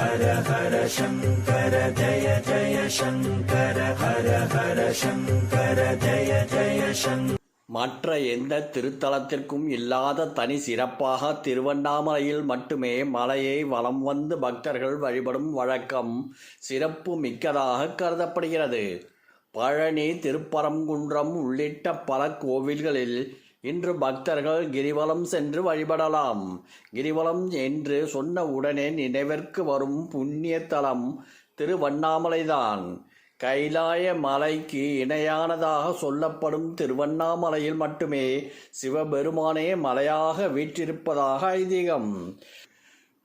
ஹர ஹர சங்கர ஜய ஜய சங்கர ஹர ஹர சங்கர ஜய ஜய சங்கர மற்ற எந்த திருத்தலத்திற்கும் இல்லாத தனி சிறப்பாக திருவண்ணாமலையில் மட்டுமே மலையை வலம் வந்து பக்தர்கள் வழிபடும் வழக்கம் சிறப்பு மிக்கதாக கருதப்படுகிறது. பழனி திருப்பரங்குன்றம் உள்ளிட்ட பல கோவில்களில் இன்று பக்தர்கள் கிரிவலம் சென்று வழிபடலாம். கிரிவலம் என்று சொன்ன உடனே நினைவிற்கு வரும் புண்ணிய தலம் திருவண்ணாமலைதான். கைலாய மலைக்கு இணையானதாக சொல்லப்படும் திருவண்ணாமலையில் மட்டுமே சிவபெருமானே மலையாக வீற்றிருப்பதாக ஐதீகம்.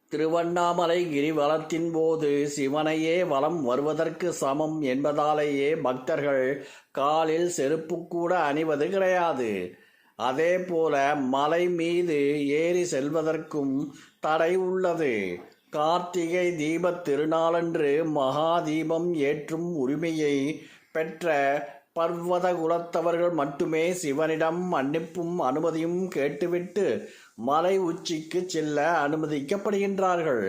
திருவண்ணாமலை கிரிவலத்தின் போது சிவனையே வலம் வருவதற்கு சமம் என்பதாலேயே பக்தர்கள் காலில் செருப்பு கூட அணிவது கிடையாது. அதே போல மலை மீது ஏறி செல்வதற்கும் தடை உள்ளது. கார்த்திகை தீபத் திருநாளன்று மகா தீபம் ஏற்றும் உரிமையை பெற்ற பர்வத குலத்தவர்கள் மட்டுமே சிவனிடம் மன்னிப்பும் அனுமதியும் கேட்டுவிட்டு மலை உச்சிக்கு செல்ல அனுமதிக்கப்படுகின்றார்கள்.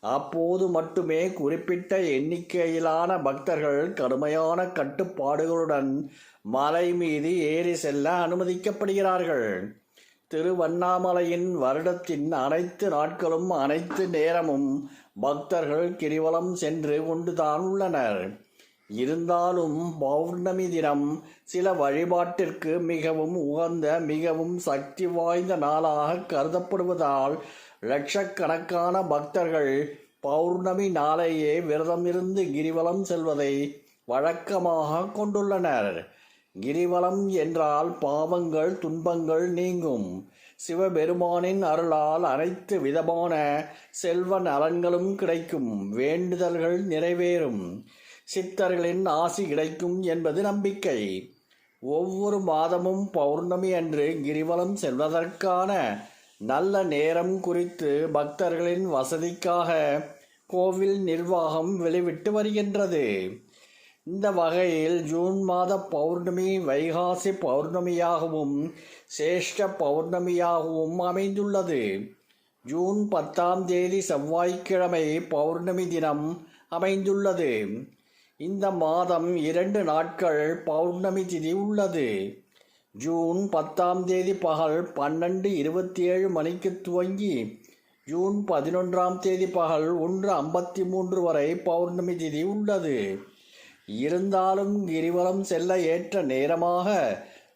அப்போது மட்டுமே குறிப்பிட்ட எண்ணிக்கையிலான பக்தர்கள் கடுமையான கட்டுப்பாடுகளுடன் மலை மீது ஏறி செல்ல அனுமதிக்கப்படுகிறார்கள். திருவண்ணாமலையின் வருடத்தின் அனைத்து நாட்களும் அனைத்து நேரமும் பக்தர்கள் கிரிவலம் சென்று கொண்டுதான் உள்ளனர். இருந்தாலும் பௌர்ணமி தினம் சில வழிபாட்டிற்கு மிகவும் உகந்த மிகவும் சக்தி வாய்ந்த நாளாக கருதப்படுவதால் லட்சக்கணக்கான பக்தர்கள் பௌர்ணமி நாளையே விரதமிருந்து கிரிவலம் செல்வதை வழக்கமாக கொண்டுள்ளனர். கிரிவலம் என்றால் பாவங்கள் துன்பங்கள் நீங்கும். சிவபெருமானின் அருளால் அனைத்து விதமான செல்வ நலன்களும் கிடைக்கும். வேண்டுதல்கள் நிறைவேறும். சித்தர்களின் ஆசி கிடைக்கும் என்பது நம்பிக்கை. ஒவ்வொரு மாதமும் பௌர்ணமி அன்று கிரிவலம் செல்வதற்கான நல்ல நேரம் குறித்து பக்தர்களின் வசதிக்காக கோவில் நிர்வாகம் வெளிவிட்டு வருகின்றது. இந்த வகையில் ஜூன் மாத பௌர்ணமி வைகாசி பௌர்ணமியாகவும் சேஷ்ட பௌர்ணமியாகவும் அமைந்துள்ளது. ஜூன் பத்தாம் தேதி செவ்வாய்க்கிழமை பௌர்ணமி தினம் அமைந்துள்ளது. இந்த மாதம் இரண்டு நாட்கள் பௌர்ணமி திதி உள்ளது. ஜூன் பத்தாம் தேதி பகல் பன்னெண்டு இருபத்தி ஏழு மணிக்கு துவங்கி ஜூன் பதினொன்றாம் தேதி பகல் ஒன்று ஐம்பத்தி மூன்று வரை பௌர்ணமி திதி உள்ளது. இருந்தாலும் கிரிவலம் செல்ல ஏற்ற நேரமாக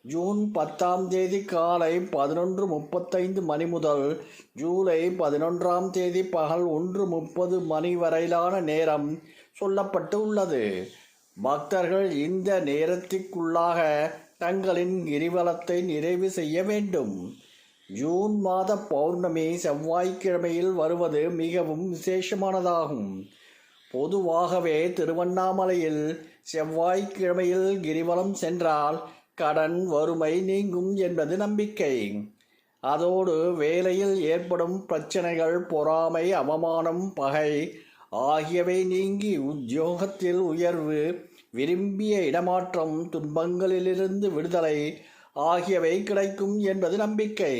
ஜூன் பத்தாம் தேதி காலை பதினொன்று முப்பத்தைந்து மணி முதல் ஜூலை பதினொன்றாம் தேதி பகல் ஒன்று முப்பது மணி வரையிலான நேரம் சொல்லப்பட்டு உள்ளது பக்தர்கள் இந்த நேரத்திற்குள்ளாக தங்களின் கிரிவலத்தை நிறைவு செய்ய வேண்டும். ஜூன் மாத பௌர்ணமி செவ்வாய்க்கிழமையில் வருவது மிகவும் விசேஷமானதாகும். பொதுவாகவே திருவண்ணாமலையில் செவ்வாய்க்கிழமையில் கிரிவலம் சென்றால் கடன் வறுமை நீங்கும் என்பது நம்பிக்கை. அதோடு வேலையில் ஏற்படும் பிரச்சனைகள் பொறாமை அவமானம் பகை ஆகியவை நீங்கி உத்தியோகத்தில் உயர்வு விரும்பிய இடமாற்றம் துன்பங்களிலிருந்து விடுதலை ஆகியவை கிடைக்கும் என்பது நம்பிக்கை.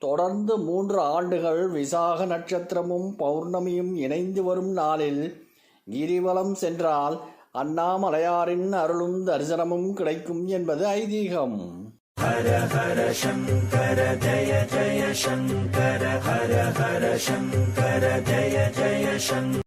தொடர்ந்து மூன்று ஆண்டுகள் விசாக நட்சத்திரமும் பௌர்ணமியும் இணைந்து வரும் நாளில் கிரிவலம் சென்றால் அண்ணாமலையாரின் அருளும் தரிசனமும் கிடைக்கும் என்பது ஐதீகம். ஹர ஹர சங்கர ஜய ஜய சங்கர ஹர ஹர சங்கர ஜய ஜய சங்கர.